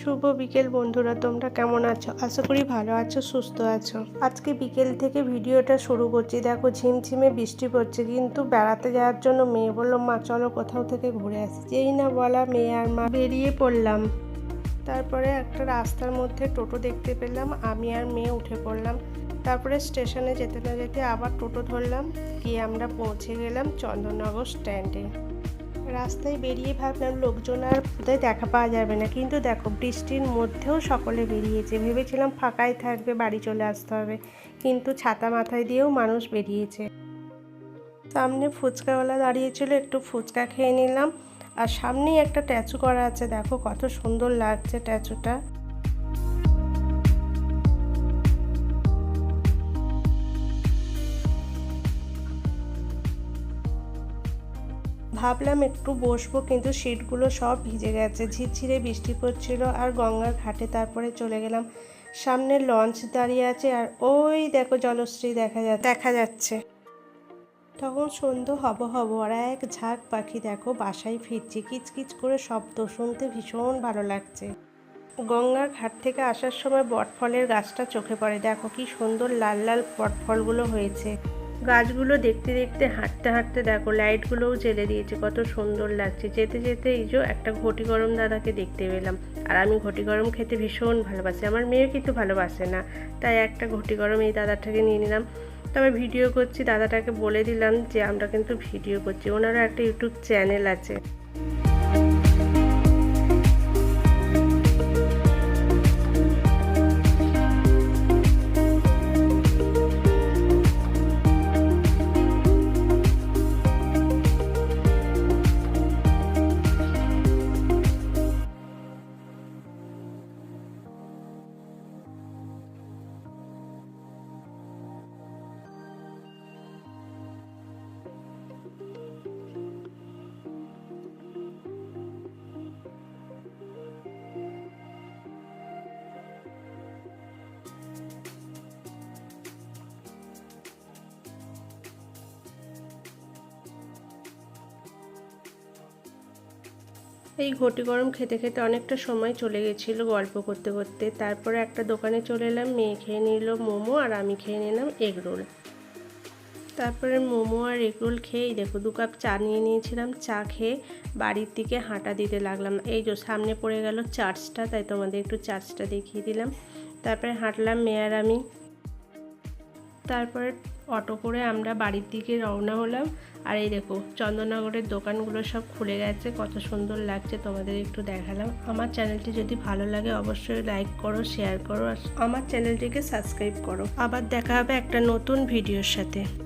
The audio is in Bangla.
শুভ বিকেল বন্ধুরা, তোমরা কেমন আছো? আশা করি ভালো আছো, সুস্থ আছো। আজকে বিকেল থেকে ভিডিওটা শুরু করছি। দেখো, ঝিমঝিমে বৃষ্টি পড়ছে, কিন্তু বেড়াতে যাওয়ার জন্য মেয়ে বলল, মা, চলো কোথাও থেকে ঘুরে আসি। যেই না বলা, মেয়ে আর মা বেরিয়ে পড়লাম। তারপরে একটা রাস্তার মধ্যে টোটো দেখতে পেলাম, আমি আর মেয়ে উঠে পড়লাম। তারপরে স্টেশনে যেতে না যেতে আবার টোটো ধরলাম, গিয়ে আমরা পৌঁছে গেলাম চন্দননগর স্ট্যান্ডে রাস্তায় বেরিয়ে ভাবলাম লোকজন আর বোধহয় দেখা পাওয়া যাবে না। কিন্তু দেখো, বৃষ্টির মধ্যেও সকলে বেরিয়েছে। ভেবেছিলাম ফাঁকাই থাকবে, বাড়ি চলে আসতে হবে। কিন্তু ছাতা মাথায় দিয়েও মানুষ বেরিয়েছে। সামনে ফুচকাওয়ালা দাঁড়িয়েছিল একটু ফুচকা খেয়ে নিলাম। আর সামনেই একটা ট্যাচু করা আছে। দেখো কত সুন্দর লাগছে ট্যাচুটা। ভাবলাম একটু বসবো কিন্তু সিটগুলো সব ভিজে গেছে। ঝিরঝিরে বৃষ্টি পড়ছিল আর গঙ্গার ঘাটে তারপরে চলে গেলাম। সামনে লঞ্চ দাঁড়িয়ে আছে আর ওই দেখো জলশ্রী দেখা যা দেখা যাচ্ছে। তখন সন্ধ্যে হব হব আর এক ঝাঁক পাখি দেখো বাসায় ফিরছে। কিচকিচ করে শব্দ শুনতে ভীষণ ভালো লাগছে। গঙ্গার ঘাট থেকে আসার সময় বটফলের গাছটা চোখে পড়ে। দেখো কি সুন্দর লাল লাল বটফলগুলো হয়েছে। গাছগুলো দেখতে দেখতে, হাঁটতে হাঁটতে দেখো, লাইটগুলোও জ্বেলে দিয়েছে, কত সুন্দর লাগছে। যেতে যেতে এই যে একটা ঘটি গরম দাদাকে দেখতে পেলাম। আর আমি ঘটি গরম খেতে ভীষণ ভালোবাসি, আমার মেয়ে কিন্তু ভালোবাসে না। তাই একটা ঘটি গরম এই দাদাটাকে নিয়ে নিলাম। তবে ভিডিও করছি, দাদাটাকে বলে দিলাম যে আমরা কিন্তু ভিডিও করছি, ওনারও একটা ইউটিউব চ্যানেল আছে। এই ঘটি গরম খেতে খেতে অনেকটা সময় চলে গেছিল গল্প করতে করতে। তারপরে একটা দোকানে চলে এলাম, মেয়ে খেয়ে নিল মোমো আর আমি খেয়ে নিলাম এগ রোল। তারপরে মোমো আর এগ রোল খেয়েই দেখো দু কাপ চা নিয়ে নিয়েছিলাম। চা খেয়ে বাড়ির দিকে হাঁটা দিতে লাগলাম। এই যে সামনে পড়ে গেল চার্চটা, তাই তোমাদের একটু চার্চটা দেখিয়ে দিলাম। তারপরে হাঁটলাম মেয়ে আর আমি। তারপরে অটো করে আমরা বাড়ির দিকে রওনা হলাম। আর এই দেখো, চন্দননগরের দোকানগুলো সব খুলে গেছে। কত সুন্দর লাগছে তোমাদের একটু দেখালাম। আমার চ্যানেলটি যদি ভালো লাগে অবশ্যই লাইক করো, শেয়ার করো, আর আমার চ্যানেলটিকে সাবস্ক্রাইব করো। আবার দেখা হবে একটা নতুন ভিডিওর সাথে।